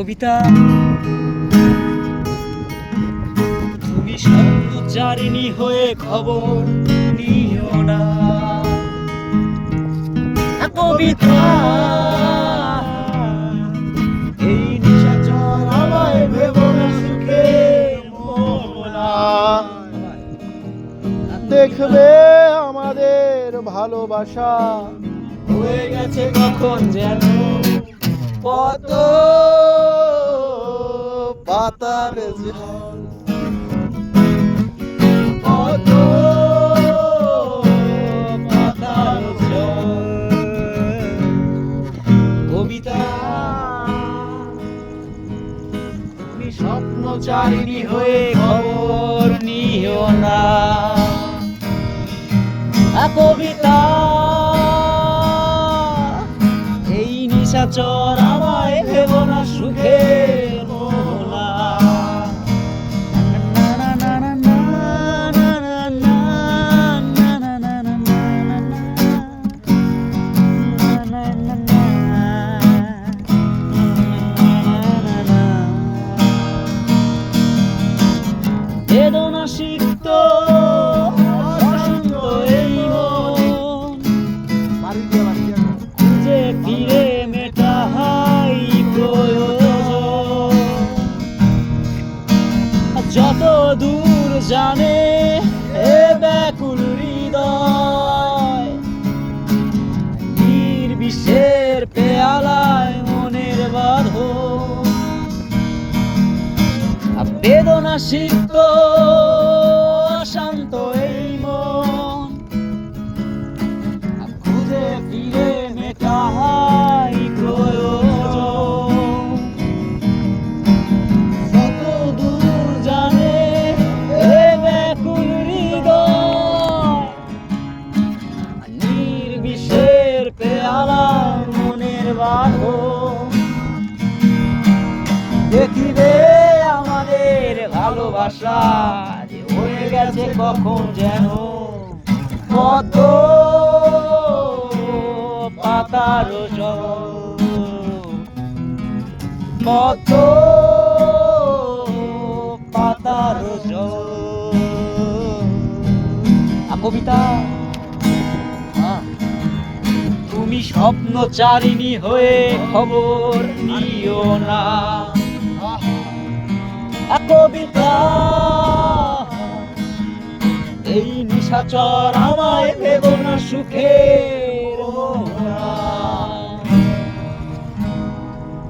কবিতা। তুমি স্বপ্নচারিণী হয়ে খবর নিও না। কবিতা। এই নিশাচর আমায় ভেবো না সুখে দেখবে আমাদের ভালোবাসা। হয়ে গেছে কখন যেন কত পাতার। কবিতা স্বপ্নচারিণী হয়ে খবর নিও না কবিতা এই নিশাচর যত দূর জানে এ ব্যাকুল হৃদয়। নির্বিশের পেয়ালায় মনের বাঁধ বেদনা সিক্ত ভালোবাসা হয়ে গেছে কখন যেন? কত পাতার কত পাতার কবিতা। তুমি স্বপ্নচারিণী হয়ে খবর নিও না। কবিতা এই নিশাচর আমায় দেব না সুখে।